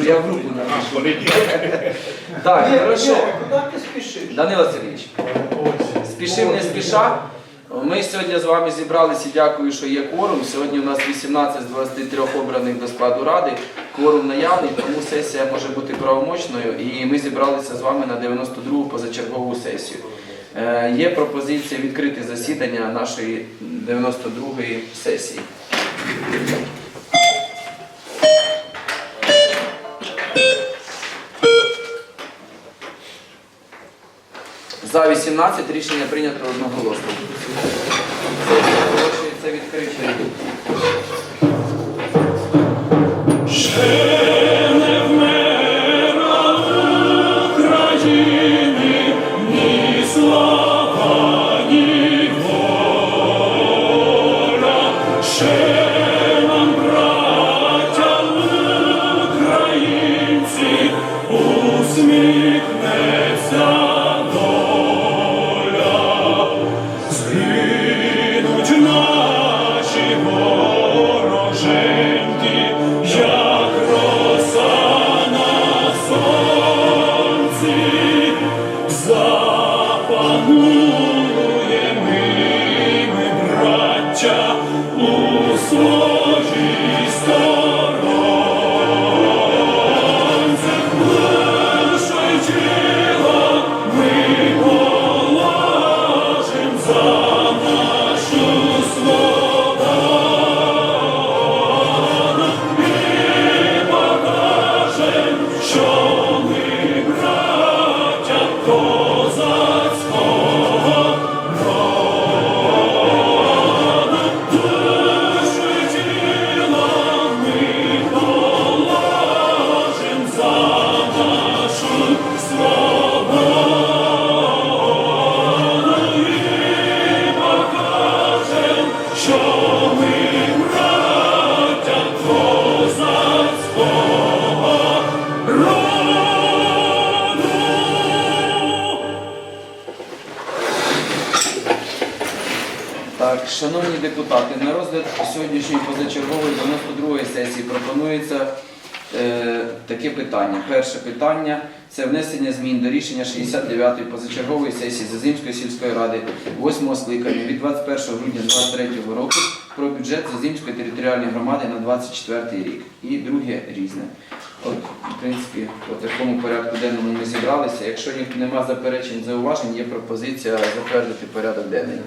скажу, я в групу. А. Так, хорошо. Куди ти спішиш? Данило Сергійович, спішив не спіша. Ми сьогодні з вами зібралися і дякую, що є кворум. Сьогодні у нас 18 з 23 обраних до складу ради. Кворум наявний, тому сесія може бути правомочною. І ми зібралися з вами на 92-гу позачергову сесію. Е, Є пропозиція відкрити засідання нашої 92-ї сесії. За 18 рішення прийнято одноголосно. Це оголошується шановні депутати, на розгляд сьогоднішньої позачергової 92-ї сесії пропонується е, таке питання. Перше питання це внесення змін до рішення 69-ї позачергової сесії Зазимської сільської ради 8 скликання від 21 грудня 2023 року про бюджет Зазимської територіальної громади на 24 рік. І друге різне. От, в принципі, по такому порядку денному ми зібралися. Якщо ні- нема заперечень, зауважень, є пропозиція затвердити порядок денний.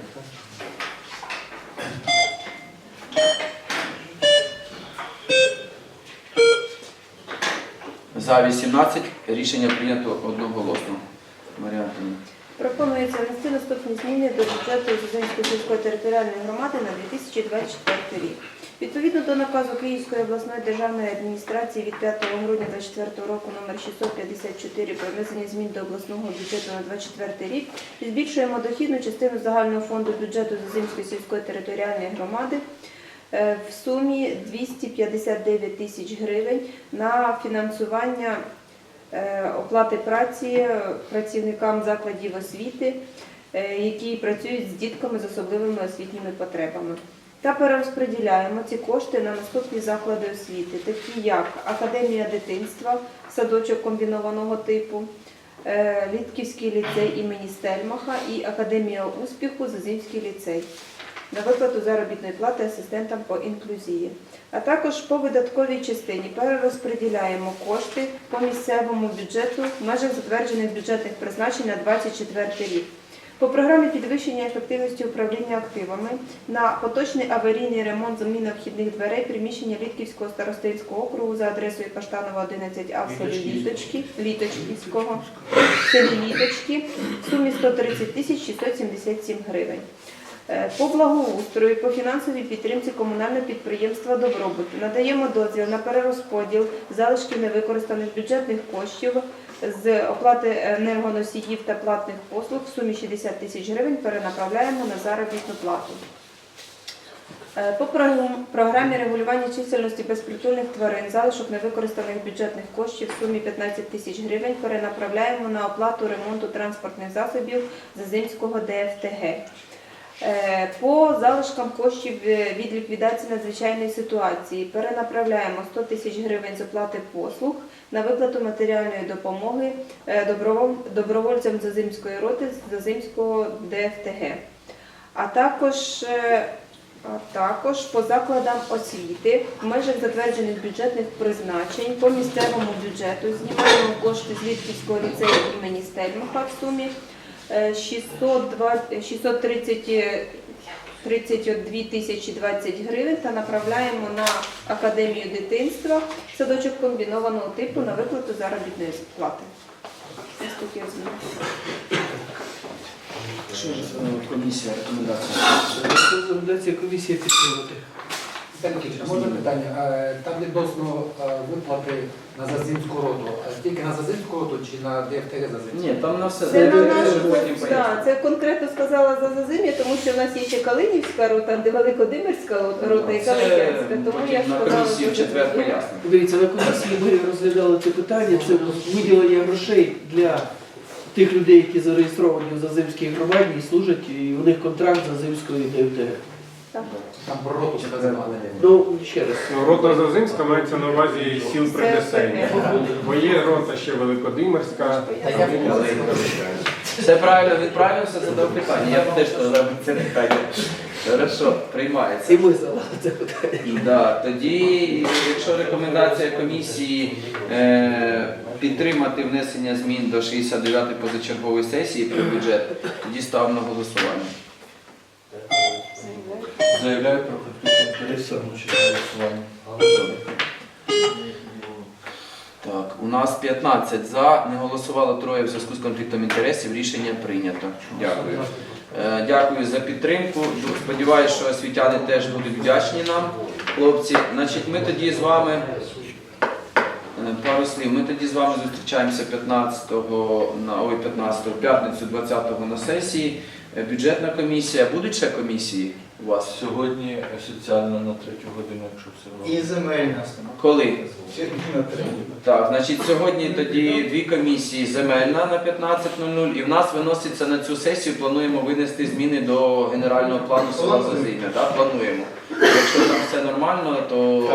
За 18 рішення прийнято одноголосно. Марія. Пропонується внести наступні зміни до бюджету Зузанської сільської територіальної громади на 2024 рік. Відповідно до наказу Київської обласної державної адміністрації від 5 грудня 2024 року номер 654 про внесення змін до обласного бюджету на 2024 рік, збільшуємо дохідну частину загального фонду бюджету Зузимської сільської територіальної громади в сумі 259 тисяч гривень на фінансування е, оплати праці е, працівникам закладів освіти, е, які працюють з дітками з особливими освітніми потребами. Та перерозподіляємо ці кошти на наступні заклади освіти, такі як Академія дитинства, садочок комбінованого типу, е, Літківський ліцей імені Стельмаха і Академія успіху Зазівський ліцей на виплату заробітної плати асистентам по інклюзії. А також по видатковій частині перерозподіляємо кошти по місцевому бюджету в межах затверджених бюджетних призначень на 2024 рік. По програмі підвищення ефективності управління активами на поточний аварійний ремонт заміни вхідних дверей приміщення Літківського старостинського округу за адресою Каштанова 11А в селі Літочки, Літочківського, селі Літочки в сумі 130 тисяч 677 гривень. Е, По благоустрою, по фінансовій підтримці комунального підприємства Добробут надаємо дозвіл на перерозподіл залишків невикористаних бюджетних коштів з оплати енергоносіїв та платних послуг в сумі 60 тисяч гривень перенаправляємо на заробітну плату. Е, По програмі регулювання чисельності безпритульних тварин залишок невикористаних бюджетних коштів в сумі 15 тисяч гривень перенаправляємо на оплату ремонту транспортних засобів Зазимського ДФТГ. Е, По залишкам коштів е, від ліквідації надзвичайної ситуації перенаправляємо 100 тисяч гривень з оплати послуг на виплату матеріальної допомоги е, добровольцям Зазимської роти Зазимського ДФТГ. А також, а також по закладам освіти в межах затверджених бюджетних призначень по місцевому бюджету знімаємо кошти з Літківського ліцею імені Стельмаха в сумі е, 602 630 е, 32 тисячі 20 гривень та направляємо на Академію дитинства садочок комбінованого типу на виплату заробітної плати. Ось такі зміни. Що ж е, комісія рекомендація? Рекомендація комісії підтримати. Можна питання? Е, Там відносно виплати на Зазимську роту. Е, Тільки на Зазимську роту чи на ДФТГ Зазимську? Ні, там на все Це на нашу потім да, це конкретно сказала за Зазим'я, тому що в нас є ще Калинівська рота, де Великодимирська рота і Це Калинянська. Тому потім я на сказала, комісії в що четвер поясню. Дивіться, на комісії ми розглядали це питання, це виділення грошей для тих людей, які зареєстровані в Зазимській громаді і служать, і у них контракт з Зазимської ДФТГ. Так. Там про роту сказали. Ну, ще раз. Ну, Рота Зазимська мається на увазі сіл Придесення. Бо є рота ще Великодимирська. Та я Все правильно, він правильно все задав питання. Я б теж задав це питання. Хорошо, приймається. І ми задали це питання. Да, тоді, якщо рекомендація комісії е, підтримати внесення змін до 69-ї позачергової сесії про бюджет, тоді ставимо на голосування. Заявляю про включення пересадку голосування. Так, у нас 15 за, не голосувало троє в зв'язку з конфліктом інтересів. Рішення прийнято. Дякую. Е, Дякую за підтримку. Сподіваюсь, що освітяни теж будуть вдячні нам, хлопці. Значить, ми тоді з вами. е, Пару слів. Ми тоді з вами зустрічаємося 15-го на ой, 15-го, в п'ятницю 20-го на сесії. Е, Бюджетна комісія. Будуть ще комісії у вас? Сьогодні офіціально на третю годину, якщо все І одно. земельна. Коли? Сьогодні на третю. Так, значить, сьогодні тоді дві комісії земельна на 15.00 і в нас виноситься на цю сесію, плануємо винести зміни до генерального плану села Зазимя. Да? Плануємо. Якщо там все нормально, то,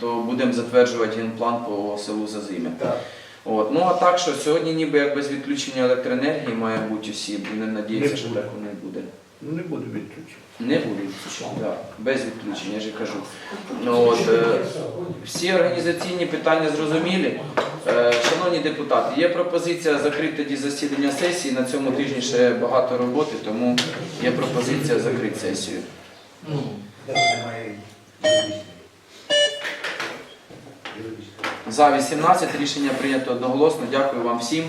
то будемо затверджувати генплан по селу Зазимя. Так. От. Ну а так, що сьогодні ніби як без відключення електроенергії має бути усі, будемо надіятися, що так воно і буде. Ну не буде відключення. Не буде відключення, так, без відключення, я ж кажу. Ну, от, е, всі організаційні питання зрозумілі. Е, Шановні депутати, є пропозиція закрити тоді засідання сесії. На цьому тижні ще багато роботи, тому є пропозиція закрити сесію. За 18 рішення прийнято одноголосно. Дякую вам всім.